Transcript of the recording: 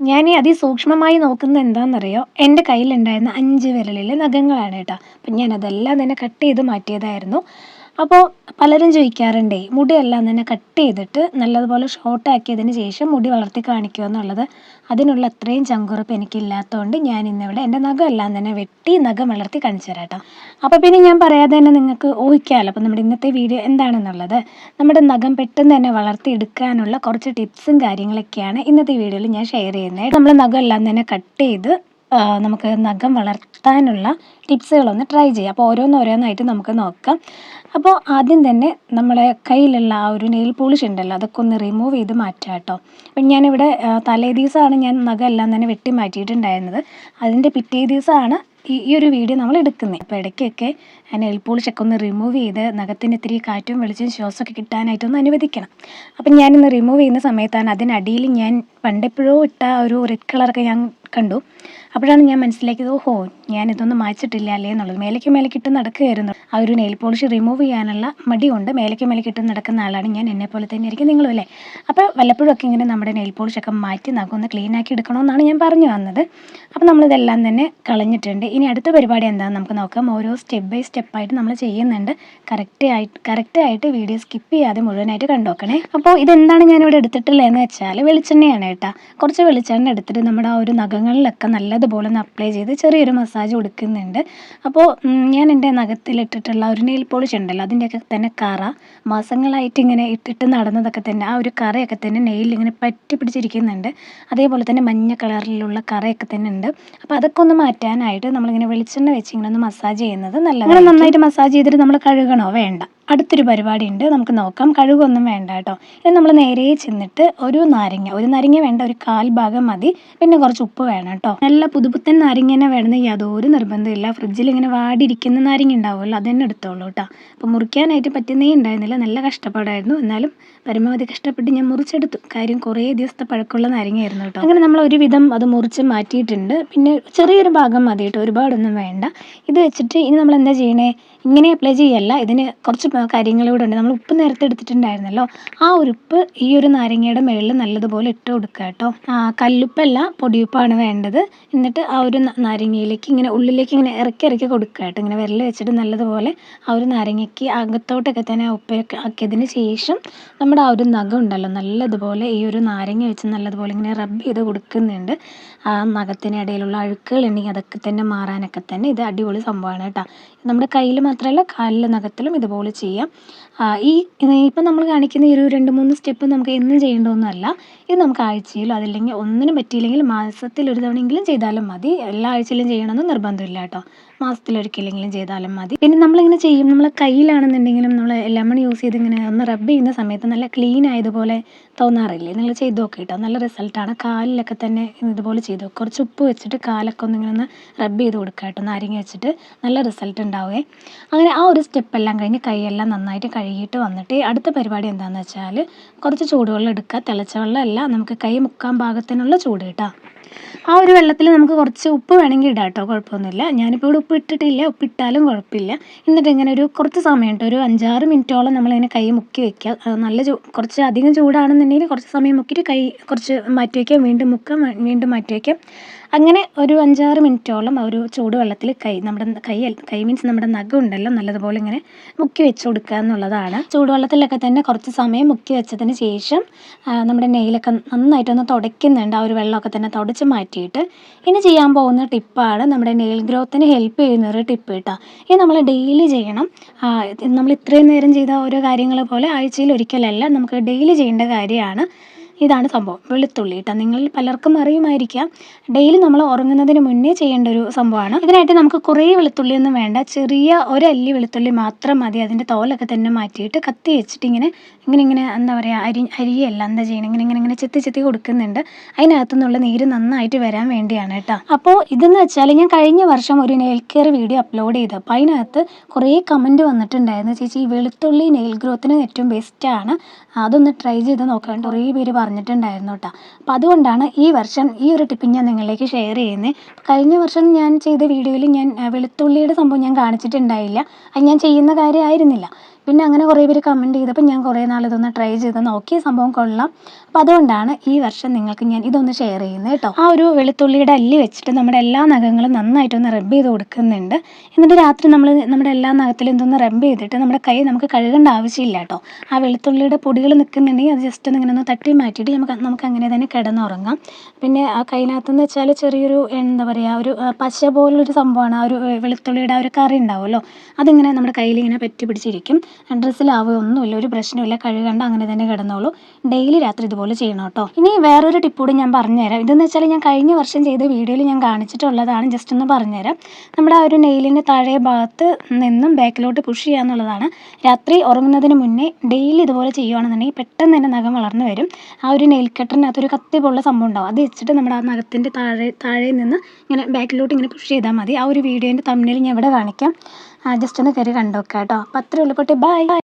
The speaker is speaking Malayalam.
ഞാൻ അതിസൂക്ഷ്മമായി നോക്കുന്നത് എന്താണെന്നറിയോ? എന്റെ കയ്യിലുണ്ടായിരുന്ന അഞ്ച് വിരലിലെ നഖങ്ങളാണ് കേട്ടോ. അപ്പം ഞാൻ അതെല്ലാം തന്നെ കട്ട് ചെയ്ത് മാറ്റിയതായിരുന്നു. അപ്പോൾ പലരും ചോദിക്കാറുണ്ടേ മുടിയെല്ലാം തന്നെ കട്ട് ചെയ്തിട്ട് നല്ലതുപോലെ ഷോർട്ട് ആക്കിയതിന് ശേഷം മുടി വളർത്തി കാണിക്കുക എന്നുള്ളത്? അതിനുള്ള അത്രയും ചങ്കുറപ്പ് എനിക്കില്ലാത്തതുകൊണ്ട് ഞാൻ ഇന്നിവിടെ എന്റെ നഖമെല്ലാം തന്നെ വെട്ടി നഖം വളർത്തി കാണിച്ചു തരാം കേട്ടോ അപ്പോൾ പിന്നെ ഞാൻ പറയാതെ തന്നെ നിങ്ങൾക്ക് ഊഹിക്കാമല്ലോ അപ്പോൾ നമ്മുടെ ഇന്നത്തെ വീഡിയോ എന്താണെന്നുള്ളത്? നമ്മുടെ നഖം പെട്ടെന്ന് തന്നെ വളർത്തി എടുക്കാനുള്ള കുറച്ച് ടിപ്സും കാര്യങ്ങളൊക്കെയാണ് ഇന്നത്തെ വീഡിയോയിൽ ഞാൻ ഷെയർ ചെയ്യുന്നത്. നമ്മൾ നഖം എല്ലാം തന്നെ കട്ട് ചെയ്ത് നമുക്ക് നഖം വളർത്താനുള്ള ടിപ്സുകളൊന്ന് ട്രൈ ചെയ്യാം. അപ്പോൾ ഓരോന്നോരോന്നായിട്ട് നമുക്ക് നോക്കാം. അപ്പോൾ ആദ്യം തന്നെ നമ്മളെ കയ്യിലുള്ള ആ ഒരു നെയിൽ പോളിഷ് ഉണ്ടല്ലോ അതൊക്കെ ഒന്ന് റിമൂവ് ചെയ്ത് മാറ്റാം കേട്ടോ. അപ്പം ഞാനിവിടെ തലേ ദിവസമാണ് ഞാൻ നഖം എല്ലാം തന്നെ വെട്ടി മാറ്റിയിട്ടുണ്ടായിരുന്നത്. അതിന്റെ പിറ്റേ ദിവസമാണ് ഈ ഈ ഒരു വീഡിയോ നമ്മൾ എടുക്കുന്നത്. അപ്പോൾ ഇടയ്ക്കൊക്കെ നെയിൽ പോളിഷൊക്കെ ഒന്ന് റിമൂവ് ചെയ്ത് നഖത്തിന് ഇത്തിരി കാറ്റും വെളിച്ചം ശ്വാസമൊക്കെ കിട്ടാനായിട്ടൊന്ന് അനുവദിക്കണം. അപ്പം ഞാനിന്ന് റിമൂവ് ചെയ്യുന്ന സമയത്താണ് അതിനടിയിൽ ഞാൻ പണ്ടെപ്പോഴോ ഇട്ട ഒരു റെഡ് കളറൊക്കെ ഞാൻ കണ്ടു. അപ്പോഴാണ് ഞാൻ മനസ്സിലാക്കിയത് ഓഹോ ഞാൻ ഇതൊന്നും മായ്ച്ചിട്ടില്ല അല്ലേ എന്നുള്ളത്. മേലേക്ക് മേലേക്കിട്ട് നടക്കുകയായിരുന്നു. ആ ഒരു നെയിൽ പോളിഷ് റിമൂവ് ചെയ്യാനുള്ള മടി കൊണ്ട് മേലേക്ക് മേലേക്കിട്ട് നടക്കുന്ന ആളാണ് ഞാൻ എന്നെ പോലെ തന്നെ ആയിരിക്കും നിങ്ങളും അല്ലേ? അപ്പോൾ വല്ലപ്പോഴും ഒക്കെ ഇങ്ങനെ നമ്മുടെ നെയിൽ പോളിഷൊക്കെ മാറ്റി നഖം ഒന്ന് ക്ലീൻ ആക്കി എടുക്കണമെന്നാണ് ഞാൻ പറഞ്ഞു വന്നത്. അപ്പോൾ നമ്മളിതെല്ലാം തന്നെ കളഞ്ഞിട്ടുണ്ട്. ഇനി അടുത്ത പരിപാടി എന്താണെന്ന് നമുക്ക് നോക്കാം. ഓരോ സ്റ്റെപ്പ് ബൈ സ്റ്റെപ്പായിട്ട് നമ്മൾ ചെയ്യുന്നുണ്ട്. കറക്റ്റ് ആയിട്ട് കറക്റ്റ് ആയിട്ട് വീഡിയോ സ്കിപ്പ് ചെയ്യാതെ മുഴുവനായിട്ട് കണ്ടോക്കണേ അപ്പോൾ ഇതെന്താണ് ഞാനിവിടെ എടുത്തിട്ടുള്ളതെന്ന് വെച്ചാൽ വെളിച്ചെണ്ണയാണ് കേട്ടോ. കുറച്ച് വെളിച്ചെണ്ണ എടുത്തിട്ട് നമ്മുടെ ആ ഒരു നഖങ്ങളിലൊക്കെ നല്ലതുപോലെ ഒന്ന് അപ്ലൈ ചെയ്ത് ചെറിയൊരു മസാജ് കൊടുക്കുന്നുണ്ട്. അപ്പോൾ ഞാൻ എന്റെ നഖത്തിലിട്ടിട്ടുള്ള ഒരു നെയിൽ പോളിഷ് ഉണ്ടല്ലോ അതിന്റെയൊക്കെ തന്നെ കറ മാസങ്ങളായിട്ട് ഇങ്ങനെ ഇട്ടിട്ട് നടന്നതൊക്കെ തന്നെ ആ ഒരു കറയൊക്കെ തന്നെ നെയിൽ ഇങ്ങനെ പറ്റി പിടിച്ചിരിക്കുന്നുണ്ട്. അതേപോലെ തന്നെ മഞ്ഞ കളറിലുള്ള കറയൊക്കെ തന്നെ ഉണ്ട്. അപ്പോൾ അതൊക്കെ ഒന്ന് മാറ്റാനായിട്ട് നമ്മളിങ്ങനെ വെളിച്ചെണ്ണ വെച്ച് ഇങ്ങനെ ഒന്ന് മസാജ് ചെയ്യുന്നത് നല്ലതാണ് നന്നായിട്ട് മസാജ് ചെയ്തിട്ട് നമ്മൾ കഴുകണോ? വേണ്ട. അടുത്തൊരു പരിപാടി ഉണ്ട് നമുക്ക് നോക്കാം. കഴുകൊന്നും വേണ്ട കേട്ടോ. ഇത് നമ്മൾ നേരെ ചെന്നിട്ട് ഒരു നാരങ്ങ. ഒരു നാരങ്ങ വേണ്ട ഒരു കാൽ ഭാഗം മതി. പിന്നെ കുറച്ച് ഉപ്പ് വേണം കേട്ടോ. നല്ല പുതുപുത്തൻ നാരങ്ങ തന്നെ വേണമെന്ന് യാതൊരു നിർബന്ധമില്ല ഫ്രിഡ്ജിൽ ഇങ്ങനെ വാടിയിരിക്കുന്ന നാരങ്ങ ഉണ്ടാവുമല്ലോ അത് തന്നെ എടുത്തോളൂ കേട്ടോ. അപ്പോൾ മുറിക്കാനായിട്ട് പറ്റുന്നേ ഉണ്ടായിരുന്നില്ല. നല്ല കഷ്ടപ്പാടായിരുന്നു. എന്നാലും പരമാവധി കഷ്ടപ്പെട്ട് ഞാൻ മുറിച്ചെടുത്തു. കാര്യം കുറേ ദിവസത്തെ പഴക്കമുള്ള നാരങ്ങയായിരുന്നു കേട്ടോ. അങ്ങനെ നമ്മൾ ഒരുവിധം അത് മുറിച്ച് മാറ്റിയിട്ടുണ്ട്. പിന്നെ ചെറിയൊരു ഭാഗം മതി കേട്ടോ ഒരുപാടൊന്നും വേണ്ട. ഇത് വെച്ചിട്ട് ഇനി നമ്മൾ എന്താ ചെയ്യണേ? ഇങ്ങനെ അപ്ലൈ ചെയ്യല്ല. ഇതിന് കുറച്ച് കാര്യങ്ങളിവിടെ ഉണ്ട്. നമ്മൾ ഉപ്പ് നേരത്തെ എടുത്തിട്ടുണ്ടായിരുന്നല്ലോ. ആ ഉപ്പ് ഈ ഒരു നാരങ്ങയുടെ മുകളിൽ നല്ലതുപോലെ ഇട്ട് കൊടുക്കുക കേട്ടോ. കല്ലുപ്പല്ല പൊടിയുപ്പാണ് വേണ്ടത്. എന്നിട്ട് ആ ഒരു നാരങ്ങയിലേക്ക് ഇങ്ങനെ ഉള്ളിലേക്ക് ഇങ്ങനെ ഇറക്കി ഇറക്കി കൊടുക്കുക കേട്ടോ. ഇങ്ങനെ വിരൽ വെച്ചിട്ട് നല്ലതുപോലെ ആ ഒരു നാരങ്ങയ്ക്ക് അകത്തോട്ടൊക്കെ തന്നെ ഉപ്പൊക്കെ ആക്കിയതിന് ശേഷം നമ്മുടെ ആ ഒരു നഖം ഉണ്ടല്ലോ നല്ലതുപോലെ ഈ ഒരു നാരങ്ങ വെച്ച് നല്ലതുപോലെ ഇങ്ങനെ റബ്ബ് ചെയ്ത് കൊടുക്കുന്നുണ്ട്. ആ നഖത്തിനിടയിലുള്ള അഴുക്കുകൾ ഉണ്ടെങ്കിൽ അതൊക്കെ തന്നെ മാറാനൊക്കെ തന്നെ ഇത് അടിപൊളി സംഭവമാണ് കേട്ടോ. നമ്മുടെ കയ്യിൽ മാത്രമല്ല കാലിലെ നഖത്തിലും ഇതുപോലെ ചെയ്യാം. ഈ ഇപ്പം നമ്മൾ കാണിക്കുന്ന ഈ ഒരു രണ്ട് മൂന്ന് സ്റ്റെപ്പ് നമുക്ക് എന്നും ചെയ്യേണ്ടതൊന്നുമല്ല. ഇത് നമുക്ക് ആഴ്ചയിലോ അതല്ലെങ്കിൽ ഒന്നിനും പറ്റിയില്ലെങ്കിൽ മാസത്തിൽ ഒരു തവണയെങ്കിലും ചെയ്താലും മതി. എല്ലാ ആഴ്ചയിലും ചെയ്യണമെന്ന് നിർബന്ധമില്ല കേട്ടോ. മാസത്തിലൊരിക്കലെങ്കിലും ചെയ്താലും മതി. പിന്നെ നമ്മളിങ്ങനെ ചെയ്യും. നമ്മൾ കയ്യിലാണെന്നുണ്ടെങ്കിലും നമ്മൾ ലെമൺ യൂസ് ചെയ്ത് ഇങ്ങനെ ഒന്ന് റബ്ബ് ചെയ്യുന്ന സമയത്ത് നല്ല ക്ലീൻ ആയതുപോലെ തോന്നാറില്ലേ? നിങ്ങൾ ചെയ്ത് നോക്കി കേട്ടോ. നല്ല റിസൾട്ടാണ്. കാലിലൊക്കെ തന്നെ ഇതുപോലെ ചെയ്ത് കുറച്ച് ഉപ്പ് വെച്ചിട്ട് കാലൊക്കെ ഒന്ന് ഇങ്ങനെ ഒന്ന് റബ്ബ് ചെയ്ത് കൊടുക്കുക കേട്ടോ. നാരങ്ങ വെച്ചിട്ട് നല്ല റിസൾട്ട് ഉണ്ടാവുകയെ അങ്ങനെ ആ ഒരു സ്റ്റെപ്പ് എല്ലാം കഴിഞ്ഞ് കൈയെല്ലാം നന്നായിട്ട് കഴുകിയിട്ട് വന്നിട്ട് അടുത്ത പരിപാടി എന്താണെന്ന് വെച്ചാൽ കുറച്ച് ചൂടുവെള്ളം എടുക്കുക. തിളച്ച വെള്ളമല്ല നമുക്ക് കൈ മുക്കാൻ പാകത്തിനുള്ള ചൂട് കേട്ടോ. ആ ഒരു വെള്ളത്തിൽ നമുക്ക് കുറച്ച് ഉപ്പ് വേണമെങ്കിൽ ഇടാം കേട്ടോ. കുഴപ്പമൊന്നുമില്ല. ഞാനിപ്പോൾ ഇവിടെ ഉപ്പ് ഇട്ടിട്ടില്ല ഉപ്പ് ഇട്ടാലും കുഴപ്പമില്ല. എന്നിട്ട് ഇങ്ങനെ ഒരു കുറച്ച് സമയം ഒരു അഞ്ചാറ് മിനിറ്റോളം നമ്മളിങ്ങനെ കൈ മുക്കി വെക്കുക. നല്ല ചൂ കുറച്ച് അധികം ചൂടാണെന്നുണ്ടെങ്കിൽ കുറച്ച് സമയം മുക്കിയിട്ട് കൈ കുറച്ച് മാറ്റി വയ്ക്കാം വീണ്ടും മുക്കാം വീണ്ടും മാറ്റി വയ്ക്കാം അങ്ങനെ ഒരു അഞ്ചാറ് മിനിറ്റോളം ആ ഒരു ചൂടുവെള്ളത്തിൽ കൈ നമ്മുടെ കൈ കൈ മീൻസ് നമ്മുടെ നഖം ഉണ്ടല്ലോ നല്ലതുപോലെ ഇങ്ങനെ മുക്കി വെച്ച് കൊടുക്കുക എന്നുള്ളതാണ്. ചൂടുവെള്ളത്തിലൊക്കെ തന്നെ കുറച്ച് സമയം മുക്കി വെച്ചതിന് ശേഷം നമ്മുടെ നെയിലൊക്കെ നന്നായിട്ടൊന്ന് തുടയ്ക്കുന്നുണ്ട്. ആ ഒരു വെള്ളമൊക്കെ തന്നെ തുടച്ച് മാറ്റിയിട്ട് ഇനി ചെയ്യാൻ പോകുന്ന ടിപ്പാണ് നമ്മുടെ നെയിൽ ഗ്രോത്തിന് ഹെൽപ്പ് ചെയ്യുന്ന ഒരു ടിപ്പ് കേട്ടോ. ഇത് നമ്മൾ ഡെയിലി ചെയ്യണം. നമ്മൾ ഇത്രയും നേരം ചെയ്ത ഓരോ കാര്യങ്ങൾ പോലെ ആഴ്ചയിൽ ഒരിക്കലല്ല നമുക്ക് ഡെയിലി ചെയ്യേണ്ട കാര്യമാണ്. ഇതാണ് സംഭവം. വെളുത്തുള്ളി കേട്ടോ നിങ്ങൾ പലർക്കും അറിയുമായിരിക്കാം. ഡെയിലി നമ്മൾ ഉറങ്ങുന്നതിന് മുന്നേ ചെയ്യേണ്ട ഒരു സംഭവമാണ്. ഇതിനായിട്ട് നമുക്ക് കുറേ വെളുത്തുള്ളിയൊന്നും വേണ്ട. ചെറിയ ഒരല്ലി വെളുത്തുള്ളി മാത്രം മതി. അതിന്റെ തോലൊക്കെ തന്നെ മാറ്റിയിട്ട് കത്തി വെച്ചിട്ട് ഇങ്ങനെ ഇങ്ങനെ ഇങ്ങനെ എന്താ പറയുക അരി അരിയല്ല എന്താ ചെയ്യണം? ഇങ്ങനെ ഇങ്ങനെ ഇങ്ങനെ ചെത്തി ചെത്തി കൊടുക്കുന്നുണ്ട്. അതിനകത്തു നിന്നുള്ള നീര് നന്നായിട്ട് വരാൻ വേണ്ടിയാണ് കേട്ടോ. അപ്പോൾ ഇതെന്ന് വെച്ചാൽ ഞാൻ കഴിഞ്ഞ വർഷം ഒരു നെയിൽ കെയർ വീഡിയോ അപ്ലോഡ് ചെയ്തു അപ്പോൾ അതിനകത്ത് കുറേ കമന്റ് വന്നിട്ടുണ്ടായിരുന്നു. ചേച്ചി ഈ വെളുത്തുള്ളി നെയിൽ ഗ്രോത്തിന് ഏറ്റവും ബെസ്റ്റാണ് അതൊന്ന് ട്രൈ ചെയ്ത് നോക്കാൻ കുറേ പേര് പറഞ്ഞിട്ടുണ്ടായിരുന്നു കേട്ടോ. അപ്പോൾ അതുകൊണ്ടാണ് ഈ വർഷം ഈ ഒരു ടിപ്പ് ഞാൻ നിങ്ങളിലേക്ക് ഷെയർ ചെയ്യുന്നത് കഴിഞ്ഞ വർഷം ഞാൻ ചെയ്ത വീഡിയോയിൽ ഞാൻ വെളുത്തുള്ളിയുടെ സംഭവം ഞാൻ കാണിച്ചിട്ടുണ്ടായില്ല. അത് ഞാൻ ചെയ്യുന്ന കാര്യമായിരുന്നില്ല പിന്നെ അങ്ങനെ കുറേ പേര് കമന്റ് ചെയ്തപ്പോൾ ഞാൻ കുറേ നാൾ ഇതൊന്ന് ട്രൈ ചെയ്ത് നോക്കി. സംഭവം കൊള്ളാം. അപ്പോൾ അതുകൊണ്ടാണ് ഈ വർഷം നിങ്ങൾക്ക് ഞാൻ ഇതൊന്ന് ഷെയർ ചെയ്യുന്നത് കേട്ടോ. ആ ഒരു വെളുത്തുള്ളിയുടെ അല്ലി വെച്ചിട്ട് നമ്മുടെ എല്ലാ നഖങ്ങളും നന്നായിട്ടൊന്ന് റബ്ബ് ചെയ്ത് കൊടുക്കുന്നുണ്ട്. എന്നിട്ട് രാത്രി നമ്മൾ നമ്മുടെ എല്ലാ നഖത്തിലും ഇതൊന്ന് റബ്ബ് ചെയ്തിട്ട് നമ്മുടെ കൈ നമുക്ക് കഴുകേണ്ട ആവശ്യമില്ല കേട്ടോ. ആ വെളുത്തുള്ളിയുടെ പൊടികൾ നിൽക്കുന്നുണ്ടെങ്കിൽ അത് ജസ്റ്റ് ഒന്ന് ഇങ്ങനെ ഒന്ന് തട്ടി മാറ്റിയിട്ട് നമുക്ക് നമുക്ക് അങ്ങനെ തന്നെ കിടന്നുറങ്ങാം. പിന്നെ ആ കൈനകത്തെന്ന് വെച്ചാൽ ചെറിയൊരു എന്താ പറയുക ഒരു പശ പോലുള്ളൊരു സംഭവമാണ് ആ ഒരു വെളുത്തുള്ളിയുടെ ആ ഒരു കറി ഉണ്ടാവുമല്ലോ. അതിങ്ങനെ നമ്മുടെ കയ്യിൽ ഇങ്ങനെ പറ്റി പിടിച്ചിരിക്കും. ഡ്രസ്സിലാവുക ഒന്നുമില്ല ഒരു പ്രശ്നമില്ല കഴുകണ്ട അങ്ങനെ തന്നെ കിടന്നോളൂ. ഡെയിലി രാത്രി ഇതുപോലെ ചെയ്യണം കേട്ടോ. ഇനി വേറൊരു ടിപ്പ് കൂടി ഞാൻ പറഞ്ഞുതരാം. ഇതെന്ന് വെച്ചാൽ ഞാൻ കഴിഞ്ഞ വർഷം ചെയ്ത വീഡിയോയിൽ ഞാൻ കാണിച്ചിട്ടുള്ളതാണ്. ജസ്റ്റ് ഒന്ന് പറഞ്ഞുതരാം. നമ്മുടെ ആ ഒരു നെയിലിന്റെ താഴെ ഭാഗത്ത് നിന്നും ബാക്കിലോട്ട് പുഷ് ചെയ്യുക എന്നുള്ളതാണ്. രാത്രി ഉറങ്ങുന്നതിന് മുന്നേ ഡെയിലി ഇതുപോലെ ചെയ്യുകയാണെന്നുണ്ടെങ്കിൽ പെട്ടെന്ന് തന്നെ നഖം വളർന്നു വരും. ആ ഒരു നെയിൽ കട്ടറിനകത്ത് ഒരു കത്തി പോലുള്ള സംഭവം ഉണ്ടാവും. അത് വെച്ചിട്ട് നമ്മുടെ ആ നഖത്തിന്റെ താഴെ താഴെ നിന്ന് ഇങ്ങനെ ബാക്കിലോട്ട് ഇങ്ങനെ പുഷ് ചെയ്താൽ മതി. ആ ഒരു വീഡിയോന്റെ തമ്മിൽ ഞാൻ ഇവിടെ കാണിക്കാം. ജസ്റ്റ് ഒന്ന് കയറി കണ്ടു നോക്കാം കേട്ടോ. അപ്പോൾ അത്രേ ഉള്ളൂ ബൈ